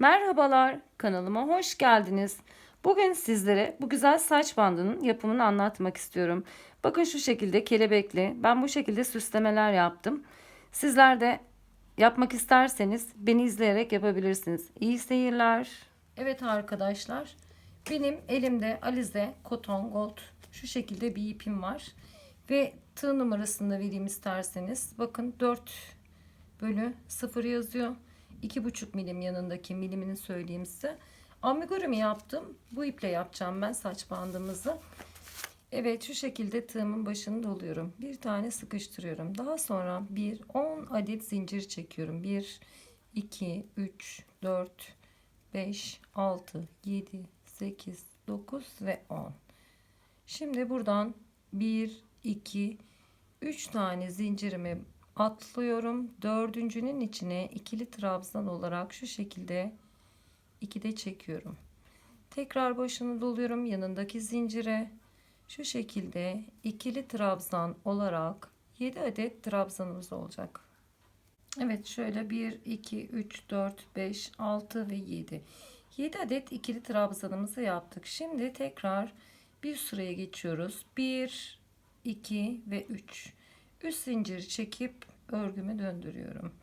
Merhabalar, kanalıma hoş geldiniz. Bugün sizlere bu güzel saç bandının yapımını anlatmak istiyorum. Bakın şu şekilde kelebekli, ben bu şekilde süslemeler yaptım. Sizler de yapmak isterseniz beni izleyerek yapabilirsiniz. İyi seyirler. Evet arkadaşlar, benim elimde Alize Cotton Gold şu şekilde bir ipim var. Ve tığ numarasını da vereyim isterseniz. Bakın 4 bölü 0 yazıyor. 2,5 milim yanındaki milimini söyleyeyim size. Amigurumi yaptım. Bu iple yapacağım ben saç bandımızı. Evet şu şekilde tığımın başını doluyorum. Bir tane sıkıştırıyorum. Daha sonra bir 10 adet zincir çekiyorum. 1, 2, 3, 4, 5, 6, 7, 8, 9 ve 10. Şimdi buradan 1, 2, 3 tane zincirimi atlıyorum. Dördüncünün içine ikili trabzan olarak şu şekilde iki de çekiyorum. Tekrar başını doluyorum yanındaki zincire. Şu şekilde ikili trabzan olarak 7 adet trabzanımız olacak. Evet şöyle 1, 2, 3, 4, 5, 6 ve 7. 7 adet ikili trabzanımızı yaptık. Şimdi tekrar bir sıraya geçiyoruz. 1, 2 ve 3. Üst zincir çekip örgümü döndürüyorum.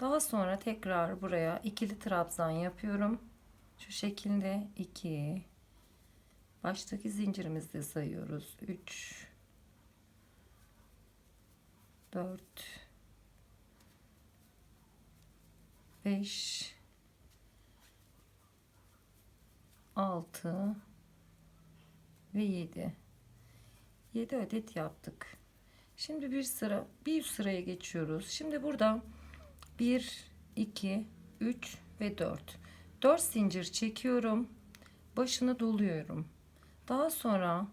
Daha sonra tekrar buraya ikili trabzan yapıyorum. Şu şekilde 2 baştaki zincirimizde sayıyoruz. 3 4 5 6 ve 7 7 adet yaptık. Şimdi bir sıra bir sıraya geçiyoruz. Şimdi burada 1 2 3 ve 4 4 zincir çekiyorum. Başını doluyorum. Daha sonra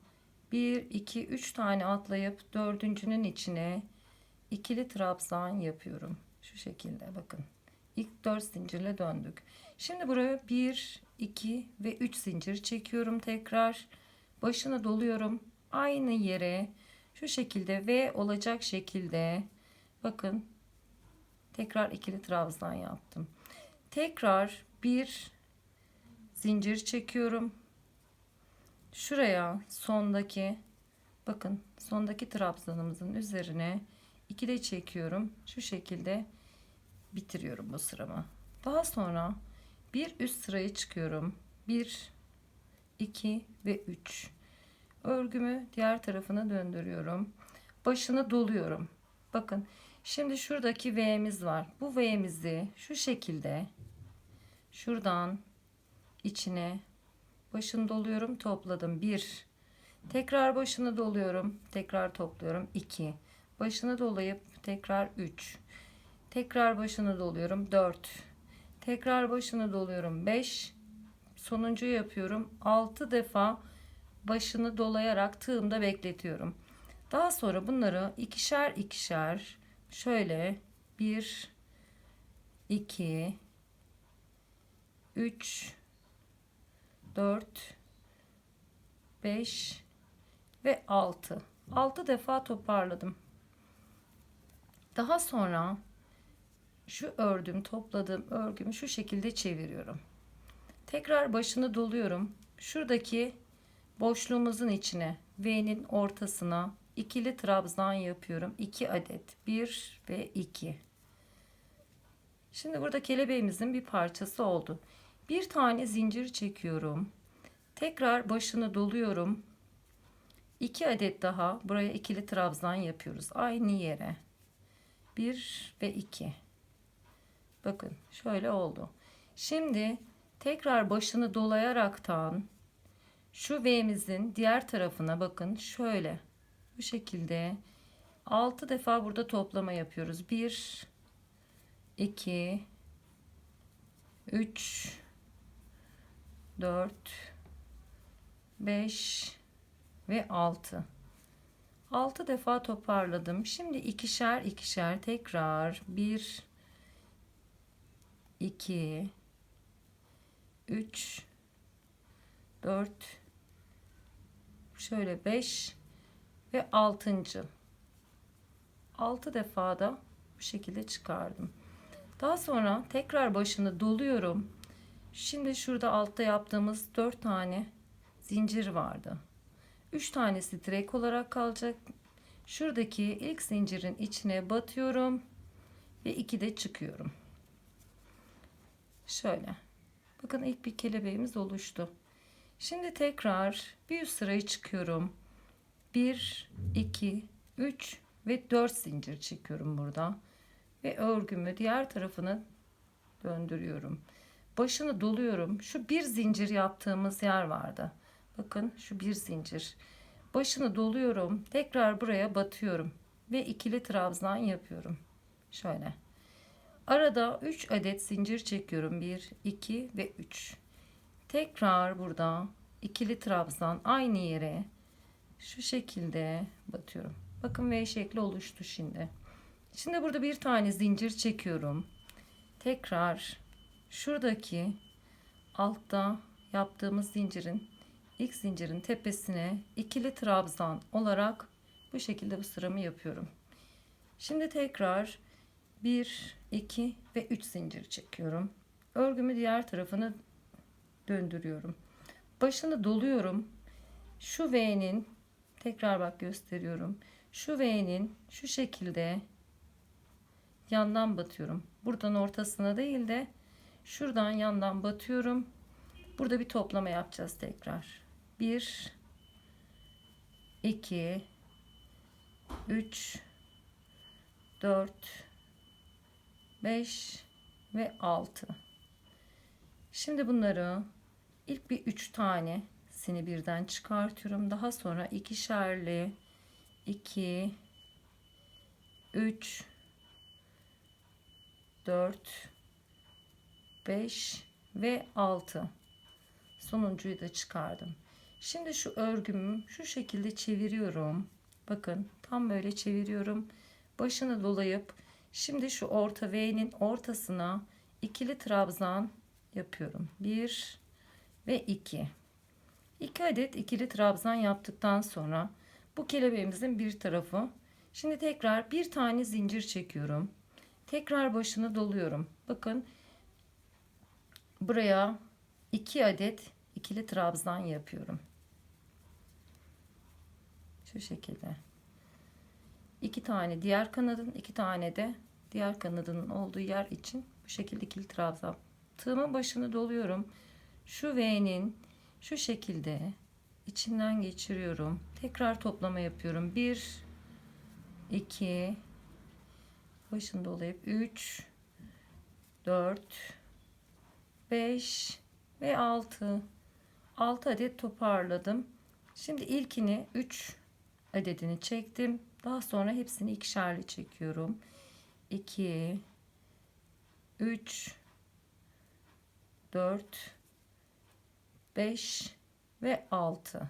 1 2 3 tane atlayıp dördüncünün içine ikili trabzan yapıyorum. Şu şekilde bakın. İlk 4 zincirle döndük. Şimdi buraya 1 2 ve 3 zincir çekiyorum tekrar. Başını doluyorum. Aynı yere şu şekilde V olacak şekilde bakın tekrar ikili trabzan yaptım. Tekrar bir zincir çekiyorum. Şuraya sondaki bakın sondaki trabzanımızın üzerine iki de çekiyorum. Şu şekilde bitiriyorum bu sıramı. Daha sonra bir üst sıraya çıkıyorum. 1 2 ve 3 örgümü diğer tarafına döndürüyorum. Başını doluyorum. Bakın şimdi şuradaki V'miz var. Bu V'mizi şu şekilde şuradan içine başını doluyorum topladım. 1 tekrar başını doluyorum tekrar topluyorum. 2 başını dolayıp tekrar 3 tekrar başını doluyorum. 4 tekrar başını doluyorum. 5 sonuncu yapıyorum. 6 defa başını dolayarak tığımda bekletiyorum. Daha sonra bunları ikişer ikişer şöyle 1 2 3 4 5 ve 6 6 defa toparladım. Daha sonra şu ördüm topladığım örgümü şu şekilde çeviriyorum. Tekrar başını doluyorum. Şuradaki boşluğumuzun içine V'nin ortasına ikili trabzan yapıyorum. 2 adet. 1 ve 2. Şimdi burada kelebeğimizin bir parçası oldu. Bir tane zincir çekiyorum. Tekrar başını doluyorum. 2 adet daha buraya ikili trabzan yapıyoruz. Aynı yere. 1 ve 2. Bakın şöyle oldu. Şimdi tekrar başını dolayaraktan şu V'mizin diğer tarafına bakın şöyle bu şekilde 6 defa burada toplama yapıyoruz. 1 2 3 4 5 ve 6 6 defa toparladım. Şimdi ikişer ikişer tekrar 1 2 3 4 şöyle 5 ve 6. 6 defa da bu şekilde çıkardım. Daha sonra tekrar başını doluyorum. Şimdi şurada altta yaptığımız 4 tane zincir vardı. 3 tanesi direkt olarak kalacak. Şuradaki ilk zincirin içine batıyorum ve 2 de çıkıyorum. Şöyle. Bakın ilk bir kelebeğimiz oluştu. Şimdi tekrar bir üst sırayı çıkıyorum. 1 2 3 ve 4 zincir çekiyorum burada. Ve örgümü diğer tarafını döndürüyorum. Başını doluyorum. Şu bir zincir yaptığımız yer vardı. Bakın şu bir zincir. Başını doluyorum. Tekrar buraya batıyorum. Ve ikili trabzan yapıyorum. Şöyle. Arada 3 adet zincir çekiyorum. 1, 2 ve 3. Tekrar burada ikili trabzan aynı yere şu şekilde batıyorum. Bakın V şekli oluştu şimdi. Şimdi burada bir tane zincir çekiyorum. Tekrar şuradaki altta yaptığımız zincirin ilk zincirin tepesine ikili trabzan olarak bu şekilde bu sıramı yapıyorum. Şimdi tekrar 1, 2 ve 3 zincir çekiyorum. Örgümü diğer tarafını döndürüyorum. Başını doluyorum. Şu V'nin tekrar bak gösteriyorum. Şu V'nin şu şekilde yandan batıyorum. Buradan ortasına değil de şuradan yandan batıyorum. Burada bir toplama yapacağız tekrar. 1 2 3 4 5 ve 6 şimdi bunları ilk bir 3 tanesini birden çıkartıyorum. Daha sonra ikişerli 2 3 4 5 ve 6 sonuncuyu da çıkardım. Şimdi şu örgümü şu şekilde çeviriyorum. Bakın tam böyle çeviriyorum. Başını dolayıp şimdi şu orta V'nin ortasına ikili trabzan yapıyorum. 1 ve 2 2 adet ikili trabzan yaptıktan sonra bu kelebeğimizin bir tarafı. Şimdi tekrar bir tane zincir çekiyorum. Tekrar başını doluyorum. Bakın buraya 2 adet ikili trabzan yapıyorum. Şu şekilde. İki tane diğer kanadın iki tane de diğer kanadının olduğu yer için bu şekilde ikili trabzan tığımın başını doluyorum şu V'nin şu şekilde içinden geçiriyorum. Tekrar toplama yapıyorum. 1 2 başını dolayıp 3 4 5 ve 6 6 adet toparladım. Şimdi ilkini 3 adedini çektim. Daha sonra hepsini ikişerli çekiyorum. 2 3 4 5 ve 6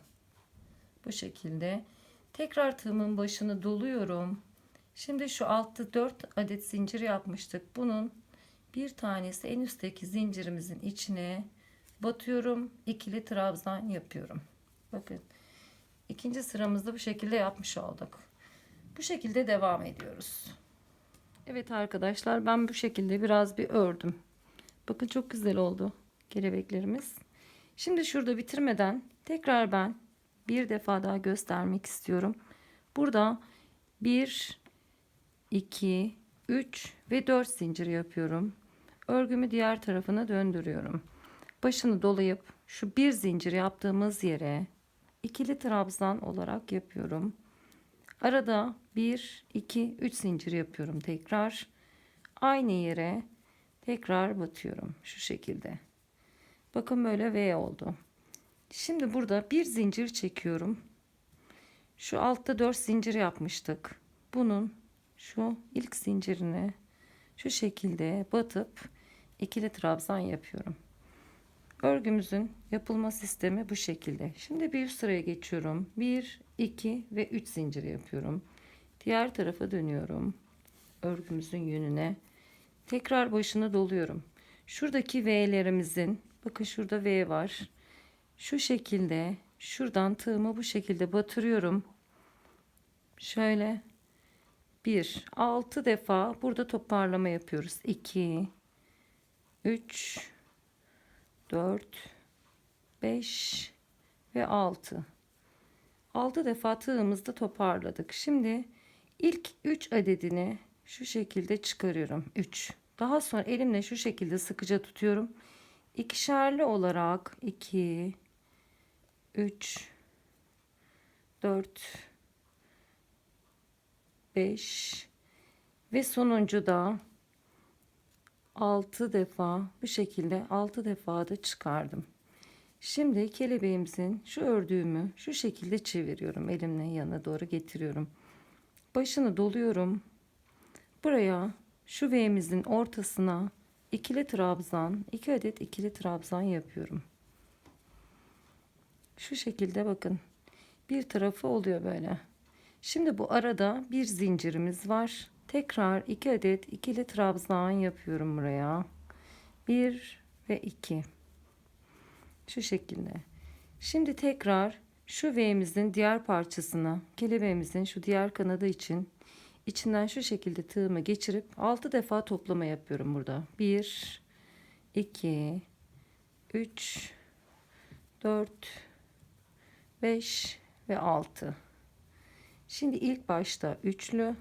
bu şekilde tekrar tığımın başını doluyorum şimdi şu altta 4 adet zincir yapmıştık bunun bir tanesi en üstteki zincirimizin içine batıyorum ikili trabzan yapıyorum bakın ikinci sıramızda bu şekilde yapmış olduk bu şekilde devam ediyoruz. Evet arkadaşlar ben bu şekilde biraz bir ördüm. Bakın çok güzel oldu kelebeklerimiz. Şimdi şurada bitirmeden tekrar ben bir defa daha göstermek istiyorum. Burada 1 2 3 ve 4 zincir yapıyorum. Örgümü diğer tarafına döndürüyorum. Başını dolayıp şu bir zincir yaptığımız yere ikili trabzan olarak yapıyorum. Arada 1, 2, 3 zincir yapıyorum tekrar. Aynı yere tekrar batıyorum şu şekilde. Bakın böyle V oldu. Şimdi burada bir zincir çekiyorum. Şu altta 4 zincir yapmıştık. Bunun şu ilk zincirine şu şekilde batıp ikili trabzan yapıyorum. Örgümüzün yapılma sistemi bu şekilde. Şimdi bir üst sıraya geçiyorum. 1, 2 ve 3 zincir yapıyorum. Diğer tarafa dönüyorum. Örgümüzün yönüne. Tekrar başını doluyorum. Şuradaki V'lerimizin bakın şurada V var. Şu şekilde şuradan tığımı bu şekilde batırıyorum. Şöyle 1 6 defa burada toparlama yapıyoruz. 2 3 4 5 ve 6 6 defa tığımızda toparladık. Şimdi ilk 3 adedini şu şekilde çıkarıyorum. 3. Daha sonra elimle şu şekilde sıkıca tutuyorum. İkişerli olarak 2 3 4 5 ve sonuncu da 6 defa bu şekilde 6 defa da çıkardım. Şimdi kelebeğimizin şu ördüğümü şu şekilde çeviriyorum. Elimle yana doğru getiriyorum. Başını doluyorum. Buraya şu V'mizin ortasına ikili trabzan, 2 adet ikili trabzan yapıyorum. Şu şekilde bakın. Bir tarafı oluyor böyle. Şimdi bu arada bir zincirimiz var. Tekrar 2 adet ikili trabzan yapıyorum buraya. 1 ve 2. Şu şekilde. Şimdi tekrar şu V'mizin diğer parçasına, kelebeğimizin şu diğer kanadı için içinden şu şekilde tığımı geçirip 6 defa toplama yapıyorum burada. 1 2 3 4 5 ve 6. Şimdi ilk başta üçlü,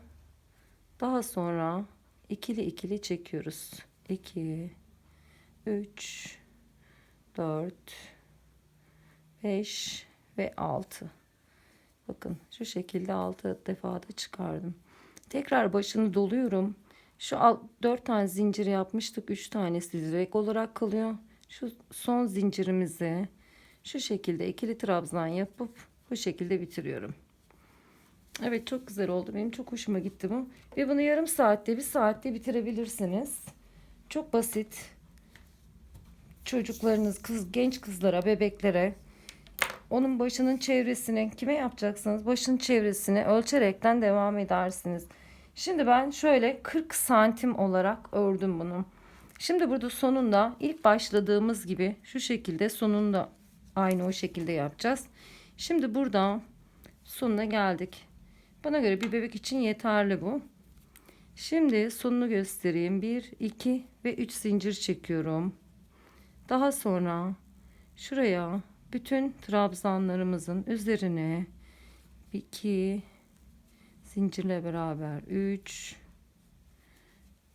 daha sonra ikili ikili çekiyoruz. 2 3 4 5 ve 6. Bakın şu şekilde 6 defa da çıkardım. Tekrar başını doluyorum. Şu 4 tane zincir yapmıştık. 3 tanesi direkt olarak kalıyor. Şu son zincirimizi şu şekilde ikili trabzan yapıp bu şekilde bitiriyorum. Evet çok güzel oldu. Benim çok hoşuma gitti bu. Ve bunu yarım saatte bir saatte bitirebilirsiniz. Çok basit. Çocuklarınız, kız, genç kızlara, bebeklere onun başının çevresini kime yapacaksınız? Başın çevresini ölçerekten devam edersiniz. Şimdi ben şöyle 40 santim olarak ördüm bunu. Şimdi burada sonunda ilk başladığımız gibi şu şekilde sonunda aynı o şekilde yapacağız. Şimdi burada sonuna geldik. Bana göre bir bebek için yeterli bu. Şimdi sonunu göstereyim. 1, 2 ve 3 zincir çekiyorum. Daha sonra şuraya bütün trabzanlarımızın üzerine 2 zincirle beraber 3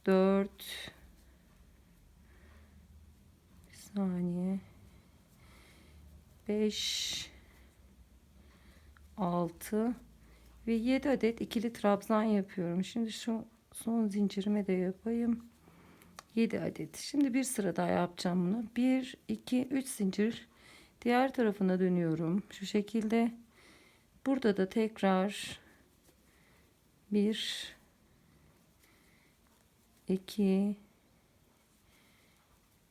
4 bir saniye 5 6 ve 7 adet ikili trabzan yapıyorum. Şimdi şu son zincirime de yapayım. 7 adet. Şimdi bir sıra daha yapacağım bunu. 1 2 3 zincir diğer tarafına dönüyorum. Şu şekilde. Burada da tekrar 1 2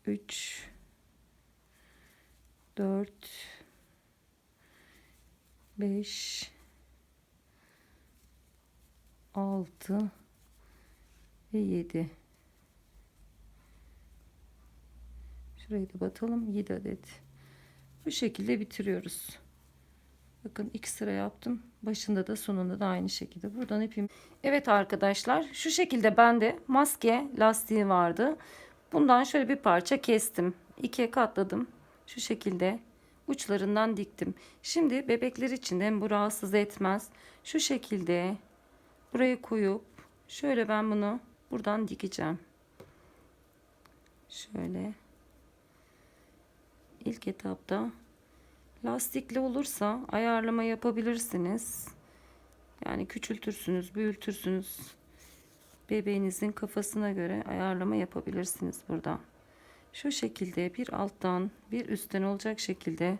3 4 5 6 ve 7 şurayı da batalım 7 adet bu şekilde bitiriyoruz. Bakın iki sıra yaptım. Başında da sonunda da aynı şekilde. Buradan ipim Evet arkadaşlar şu şekilde bende maske lastiği vardı. Bundan şöyle bir parça kestim. İkiye katladım. Şu şekilde uçlarından diktim. Şimdi bebekler için de bu rahatsız etmez. Şu şekilde buraya koyup şöyle ben bunu buradan dikeceğim. Şöyle ilk etapta lastikli olursa ayarlama yapabilirsiniz. Yani küçültürsünüz, büyütürsünüz. Bebeğinizin kafasına göre ayarlama yapabilirsiniz burada. Şu şekilde bir alttan bir üstten olacak şekilde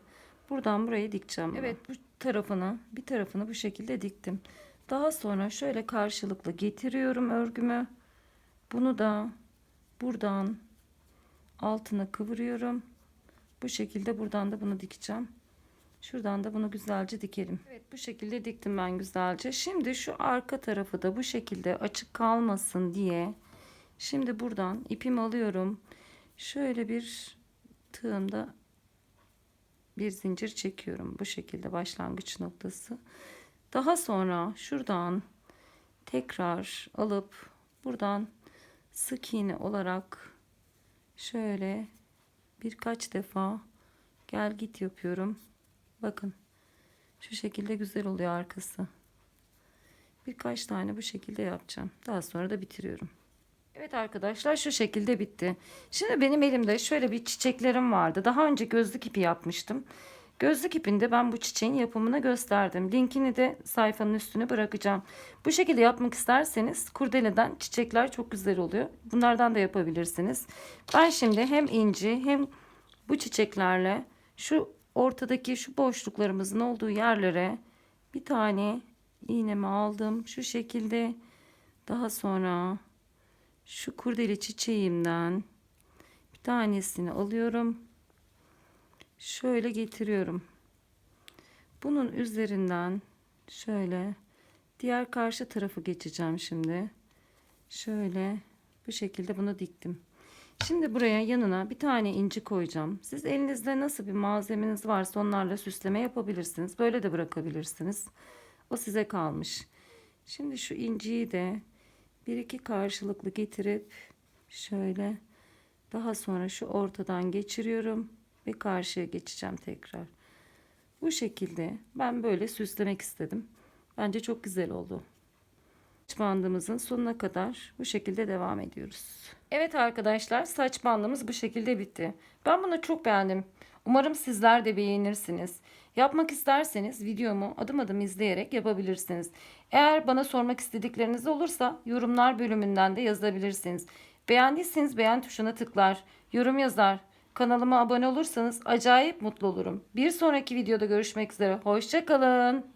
buradan burayı dikeceğim. Evet bu tarafını bir tarafını bu şekilde diktim. Daha sonra şöyle karşılıklı getiriyorum örgümü. Bunu da buradan altına kıvırıyorum. Bu şekilde buradan da bunu dikeceğim. Şuradan da bunu güzelce dikelim. Evet bu şekilde diktim ben güzelce. Şimdi şu arka tarafı da bu şekilde açık kalmasın diye şimdi buradan ipimi alıyorum. Şöyle bir tığımda bir zincir çekiyorum. Bu şekilde başlangıç noktası. Daha sonra şuradan tekrar alıp buradan sık iğne olarak şöyle birkaç defa gel git yapıyorum. Bakın şu şekilde güzel oluyor arkası. Birkaç tane bu şekilde yapacağım. Daha sonra da bitiriyorum. Evet arkadaşlar şu şekilde bitti. Şimdi benim elimde şöyle bir çiçeklerim vardı. Daha önce gözlük ipi yapmıştım. Gözlük ipinde ben bu çiçeğin yapımını gösterdim. Linkini de sayfanın üstüne bırakacağım. Bu şekilde yapmak isterseniz kurdeleden çiçekler çok güzel oluyor. Bunlardan da yapabilirsiniz. Ben şimdi hem inci hem bu çiçeklerle şu ortadaki şu boşluklarımızın olduğu yerlere bir tane iğnemi aldım. Şu şekilde daha sonra şu kurdele çiçeğimden bir tanesini alıyorum. Şöyle getiriyorum. Bunun üzerinden şöyle diğer karşı tarafı geçeceğim şimdi. Şöyle bu şekilde bunu diktim. Şimdi buraya yanına bir tane inci koyacağım. Siz elinizde nasıl bir malzemeniz varsa onlarla süsleme yapabilirsiniz. Böyle de bırakabilirsiniz. O size kalmış. Şimdi şu inciyi de bir iki karşılıklı getirip şöyle daha sonra şu ortadan geçiriyorum ve karşıya geçeceğim tekrar. Bu şekilde ben böyle süslemek istedim. Bence çok güzel oldu. Saç bandımızın sonuna kadar bu şekilde devam ediyoruz. Evet arkadaşlar saç bandımız bu şekilde bitti. Ben bunu çok beğendim. Umarım sizler de beğenirsiniz. Yapmak isterseniz videomu adım adım izleyerek yapabilirsiniz. Eğer bana sormak istedikleriniz olursa yorumlar bölümünden de yazabilirsiniz. Beğendiyseniz beğen tuşuna tıklar, yorum yazar, kanalıma abone olursanız acayip mutlu olurum. Bir sonraki videoda görüşmek üzere. Hoşçakalın.